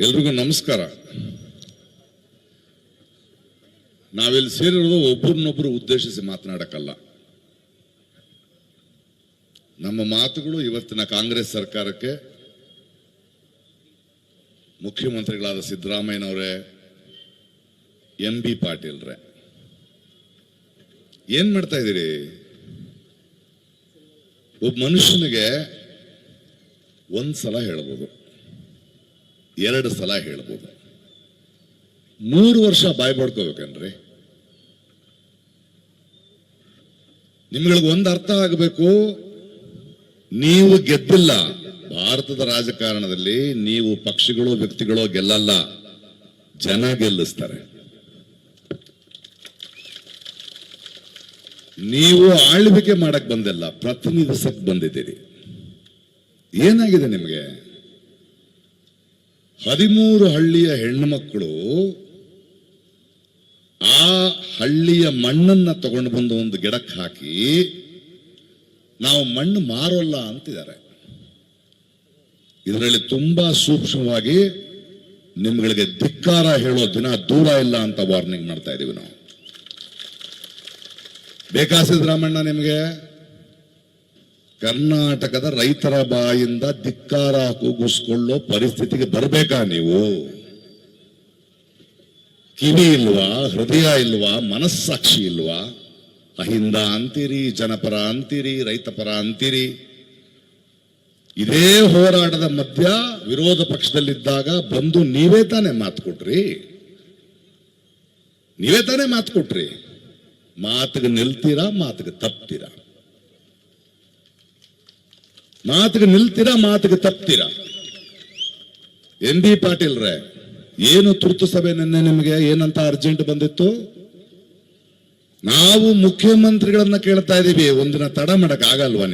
ಎಲ್ರಿಗೂ ನಮಸ್ಕಾರ. ನಾವಿಲ್ಲಿ ಸೇರಿರೋದು ಒಬ್ಬರನ್ನೊಬ್ಬರು ಉದ್ದೇಶಿಸಿ ಮಾತನಾಡಕ್ಕಲ್ಲ. ನಮ್ಮ ಮಾತುಗಳು ಇವತ್ತಿನ ಕಾಂಗ್ರೆಸ್ ಸರ್ಕಾರಕ್ಕೆ ಮುಖ್ಯಮಂತ್ರಿಗಳಾದ ಸಿದ್ದರಾಮಯ್ಯನವರೇ, ಎಂ ಬಿ ಪಾಟೀಲ್ರೆ. ಏನ್ ಮಾಡ್ತಾ ಇದ್ದೀರಿ? ಒಬ್ಬ ಮನುಷ್ಯನಿಗೆ ಒಂದ್ಸಲ ಹೇಳ್ಬೋದು. ಎರಡು ಸಲ ಹೇಳ್ಬೋದು. ಮೂರು ವರ್ಷ ಬಾಯ್ ಪಡ್ಕೋಬೇಕನ್ರಿ ನಿಮ್ಗಳಿಗೆ ಒಂದು ಅರ್ಥ ಆಗಬೇಕು. ನೀವು ಗೆದ್ದಿಲ್ಲ. ಭಾರತದ ರಾಜಕಾರಣದಲ್ಲಿ ನೀವು ಪಕ್ಷಗಳು ವ್ಯಕ್ತಿಗಳು ಗೆಲ್ಲಲ್ಲ. ಜನ ಗೆಲ್ಲಿಸ್ತಾರೆ. ನೀವು ಆಳ್ವಿಕೆ ಮಾಡಕ್ ಬಂದಿಲ್ಲ. ಪ್ರತಿನಿಧಿಸಕ್ ಬಂದಿದ್ದೀರಿ. ಏನಾಗಿದೆ ನಿಮಗೆ? ಹದಿಮೂರು ಹಳ್ಳಿಯ ಹೆಣ್ಣುಮಕ್ಕಳು ಆ ಹಳ್ಳಿಯ ಮಣ್ಣನ್ನ ತಗೊಂಡು ಬಂದು ಒಂದು ಗಿಡಕ್ಕೆ ಹಾಕಿ, ನಾವು ಮಣ್ಣು ಮಾರೋಲ್ಲ ಅಂತಿದ್ದಾರೆ. ಇದರಲ್ಲಿ ತುಂಬಾ ಸೂಕ್ಷ್ಮವಾಗಿ ನಿಮ್ಗಳಿಗೆ ಧಿಕ್ಕಾರ ಹೇಳೋ ದಿನ ದೂರ ಇಲ್ಲ ಅಂತ ವಾರ್ನಿಂಗ್ ಮಾಡ್ತಾ ಇದೀವಿ ನಾವು. ಬೇಕಾ ಸಿದ್ದರಾಮಣ್ಣ ನಿಮಗೆ? ಕರ್ನಾಟಕದ ರೈತರ ಬಾಯಿಂದ ಧಿಕ್ಕಾರ ಕೂಗಿಸ್ಕೊಳ್ಳೋ ಪರಿಸ್ಥಿತಿಗೆ ಬರಬೇಕಾ ನೀವು? ಕಿವಿ ಇಲ್ವಾ, ಹೃದಯ ಇಲ್ವಾ, ಮನಸ್ಸಾಕ್ಷಿ ಇಲ್ವಾ? ಅಹಿಂದ ಅಂತೀರಿ, ಜನಪರ ಅಂತೀರಿ, ರೈತಪರ ಅಂತೀರಿ. ಇದೇ ಹೋರಾಟದ ಮಧ್ಯ ವಿರೋಧ ಪಕ್ಷದಲ್ಲಿದ್ದಾಗ ಬಂದು ನೀವೇ ತಾನೇ ಮಾತು ಕೊಟ್ರಿ. ನೀವೇ ತಾನೇ ಮಾತು ಕೊಟ್ರಿ. ಮಾತಿಗೆ ನಿಲ್ತೀರಾ, ಮಾತಿಗೆ ತಪ್ತೀರಾ? ಮಾತಿಗೆ ನಿಲ್ತೀರಾ, ಮಾತಿಗೆ ತಪ್ತೀರಾ? ಎನ್ ಬಿ ಪಾಟೀಲ್ರೆ, ಏನು ತುರ್ತು ಸಭೆ ನಿನ್ನೆ ನಿಮಗೆ? ಏನಂತ ಅರ್ಜೆಂಟ್ ಬಂದಿತ್ತು? ನಾವು ಮುಖ್ಯಮಂತ್ರಿಗಳನ್ನ ಕೇಳ್ತಾ ಇದೀವಿ, ಒಂದಿನ ತಡ ಮಾಡಕ್ ಆಗಲ್ವಾ